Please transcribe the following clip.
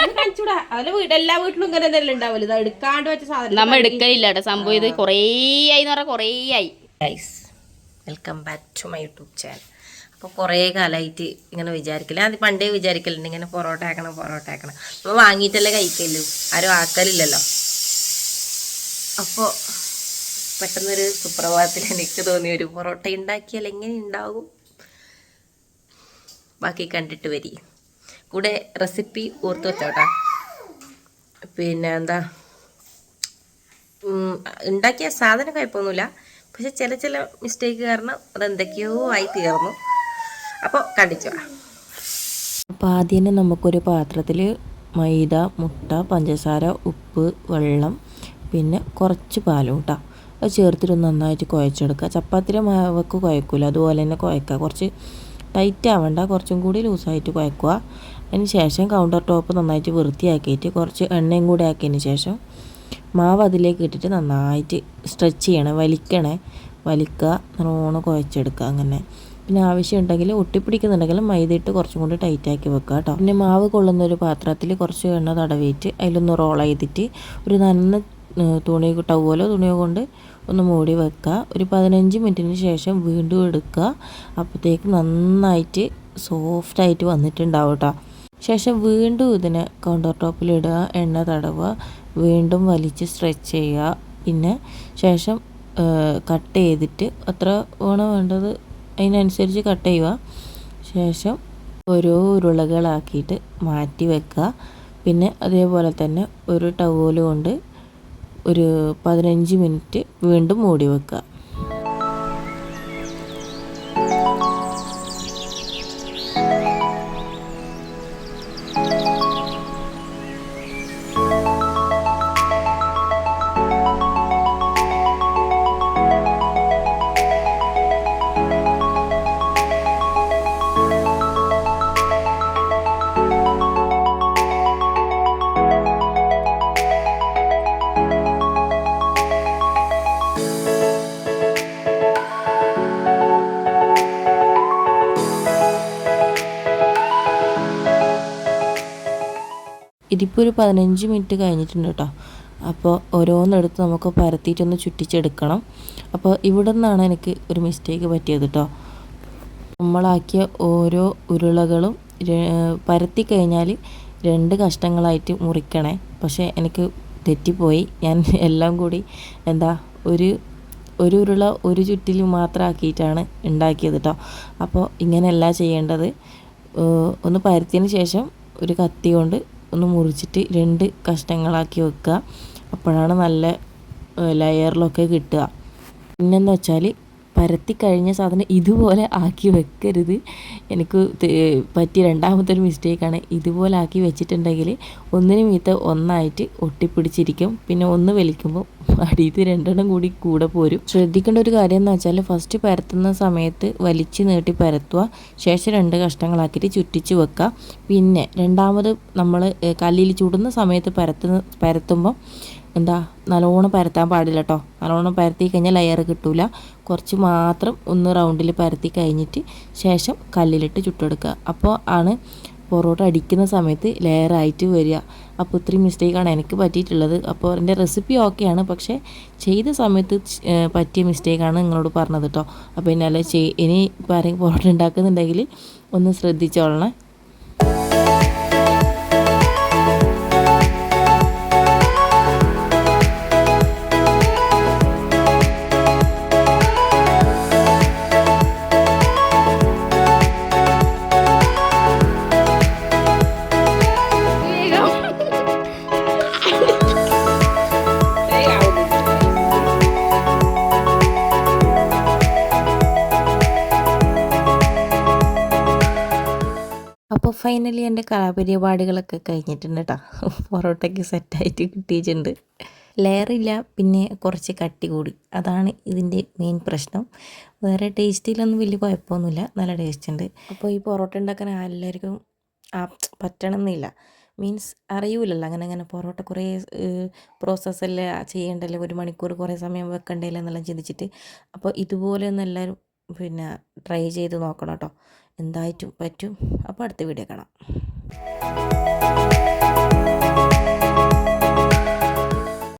കാണിച്ചൂടാ അതിലെ വീട് എല്ലാ വീട്ടിലും ഇങ്ങനെ എന്തെങ്കിലും ഉണ്ടാവില്ല ഇത് എടുക്കാണ്ട് വെച്ച സാധനം നമ്മ എടുക്കലില്ല കേട്ടോ. സംഭവം ഇത് കുറേ ആയി എന്ന് പറഞ്ഞാൽ കുറേ ആയി. Guys welcome back to my YouTube channel അപ്പോൾ കുറേ കാലമായിട്ട് ഇങ്ങനെ വിചാരിക്കില്ല അത് പണ്ടേ വിചാരിക്കലുണ്ട്. ഇങ്ങനെ പൊറോട്ട ആക്കണം പൊറോട്ട ആക്കണം. അപ്പോൾ വാങ്ങിയിട്ടല്ലേ കഴിക്കല്ലോ ആരും ആക്കലില്ലല്ലോ. അപ്പോൾ പെട്ടെന്നൊരു സുപ്രഭാതത്തിൽ എനിക്ക് തോന്നി ഒരു പൊറോട്ട ഉണ്ടാക്കിയാൽ എങ്ങനെ ഉണ്ടാകും? ബാക്കി കണ്ടിട്ട് വരി. കൂടെ റെസിപ്പി ഓർത്ത് വെച്ചോട്ടാ. പിന്നെ എന്താ? ഉണ്ടാക്കിയ സാധനം കുഴപ്പമൊന്നുമില്ല. പക്ഷെ ചില ചില മിസ്റ്റേക്ക് കാരണം അതെന്തൊക്കെയോ ആയി തീർന്നു. അപ്പോൾ കണ്ടിച്ചു അപ്പോൾ ആദ്യം നമുക്കൊരു പാത്രത്തിൽ മൈദ മുട്ട പഞ്ചസാര ഉപ്പ് വെള്ളം പിന്നെ കുറച്ച് പാലും കേട്ടോ അത് ചേർത്തിട്ട് നന്നായിട്ട് കുഴച്ചെടുക്കുക. ചപ്പാത്തിയുടെ മാവക്ക് കുഴക്കില്ല അതുപോലെ തന്നെ കുഴക്കുക. കുറച്ച് ടൈറ്റ് ആവണ്ട. കുറച്ചും കൂടി ലൂസായിട്ട് കുഴക്കുക. അതിന് ശേഷം കൗണ്ടർ ടോപ്പ് നന്നായിട്ട് വൃത്തിയാക്കിയിട്ട് കുറച്ച് എണ്ണയും കൂടി ആക്കിയതിന് ശേഷം മാവ് അതിലേക്ക് ഇട്ടിട്ട് നന്നായിട്ട് സ്ട്രെച്ച് ചെയ്യണം വലിക്കണേ. വലിക്കുക നല്ലോണം കുഴച്ചെടുക്കുക അങ്ങനെ. പിന്നെ ആവശ്യമുണ്ടെങ്കിൽ ഒട്ടിപ്പിടിക്കുന്നുണ്ടെങ്കിൽ മൈദ ഇട്ട് കുറച്ചും കൂടി ടൈറ്റാക്കി വെക്കുക കേട്ടോ പിന്നെ മാവ് കൊള്ളുന്ന ഒരു പാത്രത്തിൽ കുറച്ച് എണ്ണ തടവിയിട്ട് അതിലൊന്ന് റോൾ ചെയ്തിട്ട് ഒരു നന്ന തുണി ടവലോ തുണിയോ കൊണ്ട് ഒന്ന് മൂടി വെക്കുക. ഒരു പതിനഞ്ച് മിനിറ്റിന് ശേഷം വീണ്ടും എടുക്കുക. അപ്പോഴത്തേക്ക് നന്നായിട്ട് സോഫ്റ്റായിട്ട് വന്നിട്ടുണ്ടാവും കേട്ടോ ശേഷം വീണ്ടും ഇതിനെ കൗണ്ടർ ടോപ്പിലിടുക എണ്ണ തടവുക വീണ്ടും വലിച്ച് സ്ട്രെച്ച് ചെയ്യുക. പിന്നെ ശേഷം കട്ട് ചെയ്തിട്ട് അത്ര ഓണം വേണ്ടത് അതിനനുസരിച്ച് കട്ട് ചെയ്യുക. ശേഷം ഓരോ ഉരുളകളാക്കിയിട്ട് മാറ്റി വെക്കുക. പിന്നെ അതേപോലെ തന്നെ ഒരു ടവൽ കൊണ്ട് ഒരു പതിനഞ്ച് മിനിറ്റ് വീണ്ടും മൂടി വെക്കുക. ഇതിപ്പോൾ ഒരു പതിനഞ്ച് മിനിറ്റ് കഴിഞ്ഞിട്ടുണ്ട് കേട്ടോ. അപ്പോൾ ഓരോന്നെടുത്ത് നമുക്ക് പരത്തിയിട്ടൊന്ന് ചുറ്റിച്ചെടുക്കണം. അപ്പോൾ ഇവിടെ നിന്നാണ് എനിക്ക് ഒരു മിസ്റ്റേക്ക് പറ്റിയത് കേട്ടോ. നമ്മളാക്കിയ ഓരോ ഉരുളകളും പരത്തി കഴിഞ്ഞാൽ രണ്ട് കഷ്ടങ്ങളായിട്ട് മുറിക്കണേ. പക്ഷേ എനിക്ക് തെറ്റിപ്പോയി. ഞാൻ എല്ലാം കൂടി എന്താ ഒരു ഒരു ഉരുള ഒരു ചുറ്റിൽ മാത്രം ആക്കിയിട്ടാണ് ഉണ്ടാക്കിയത് കേട്ടോ. അപ്പോൾ ഇങ്ങനെയല്ല ചെയ്യേണ്ടത്. ഒന്ന് പരത്തിയതിന് ശേഷം ഒരു കത്തി കൊണ്ട് ഒന്ന് മുറിച്ചിട്ട് രണ്ട് കഷ്ണങ്ങളാക്കി വെക്കുക. അപ്പോഴാണ് നല്ല ലെയറിലൊക്കെ കിട്ടുക. പിന്നെന്ന് വെച്ചാൽ പരത്തി കഴിഞ്ഞ സാധനം ഇതുപോലെ ആക്കി വെക്കരുത്. എനിക്ക് പറ്റിയ രണ്ടാമത്തെ ഒരു മിസ്റ്റേക്കാണ്. ഇതുപോലെ ആക്കി വെച്ചിട്ടുണ്ടെങ്കിൽ ഒന്നിന് മീത്ത ഒന്നായിട്ട് ഒട്ടിപ്പിടിച്ചിരിക്കും. പിന്നെ ഒന്ന് വലിക്കുമ്പോൾ അടിയത് രണ്ടെണ്ണം കൂടി കൂടെ പോരും. ശ്രദ്ധിക്കേണ്ട ഒരു കാര്യം എന്ന് വെച്ചാൽ ഫസ്റ്റ് പരത്തുന്ന സമയത്ത് വലിച്ചു നീട്ടി പരത്തുക. ശേഷം രണ്ട് കഷ്ണങ്ങളാക്കിയിട്ട് ചുറ്റിച്ച് വെക്കുക. പിന്നെ രണ്ടാമത് നമ്മൾ കല്ലിൽ ചുടുന്ന സമയത്ത് പരത്തുന്ന പരത്തുമ്പോൾ എന്താ നല്ലോണം പരത്താൻ പാടില്ല കേട്ടോ നല്ലോണം പരത്തി കഴിഞ്ഞാൽ ലെയർ കിട്ടൂല. കുറച്ച് മാത്രം ഒന്ന് റൗണ്ടിൽ പരത്തി കഴിഞ്ഞിട്ട് ശേഷം കല്ലിലിട്ട് ചുട്ടെടുക്കുക. അപ്പോൾ ആണ് പൊറോട്ട അടിക്കുന്ന സമയത്ത് ലെയറായിട്ട് വരിക. അപ്പോൾ ഇത്രയും മിസ്റ്റേക്കാണ് എനിക്ക് പറ്റിയിട്ടുള്ളത്. അപ്പോൾ എന്റെ റെസിപ്പി ഓക്കെയാണ് പക്ഷേ ചെയ്ത സമയത്ത് പറ്റിയ മിസ്റ്റേക്കാണ് നിങ്ങളോട് പറഞ്ഞത് കേട്ടോ അപ്പോൾ അല്ല ചെയ് ഇനി ഇപ്പോൾ ആരെങ്കിലും പൊറോട്ട ഉണ്ടാക്കുന്നുണ്ടെങ്കിൽ ഒന്ന് ശ്രദ്ധിച്ചോളണേ. അപ്പോൾ ഫൈനലി എന്റെ കലാപരിപാടികളൊക്കെ കഴിഞ്ഞിട്ടുണ്ട് കേട്ടോ പൊറോട്ടയ്ക്ക് സെറ്റായിട്ട് കിട്ടിയിട്ടുണ്ട്. ലെയറില്ല പിന്നെ കുറച്ച് കട്ടി കൂടി. അതാണ് ഇതിന്റെ മെയിൻ പ്രശ്നം. വേറെ ടേസ്റ്റിലൊന്നും വലിയ കുഴപ്പമൊന്നുമില്ല. നല്ല ടേസ്റ്റ് ഉണ്ട്. അപ്പോൾ ഈ പൊറോട്ട ഉണ്ടാക്കാൻ എല്ലാവർക്കും ആ പറ്റണമെന്നില്ല മീൻസ് അറിയൂലല്ലോ. അങ്ങനെ അങ്ങനെ പൊറോട്ട കുറേ പ്രോസസ്സല്ലേ ചെയ്യേണ്ടല്ലോ? ഒരു മണിക്കൂർ കുറേ സമയം വെക്കണ്ടല്ലോ എന്നെല്ലാം ചിന്തിച്ചിട്ട്. അപ്പോൾ ഇതുപോലെ ഒന്ന് എല്ലാവരും പിന്നെ ട്രൈ ചെയ്ത് നോക്കണം കേട്ടോ എന്തായിട്ടും പറ്റും. അപ്പോൾ അടുത്ത വീഡിയോ കാണാം.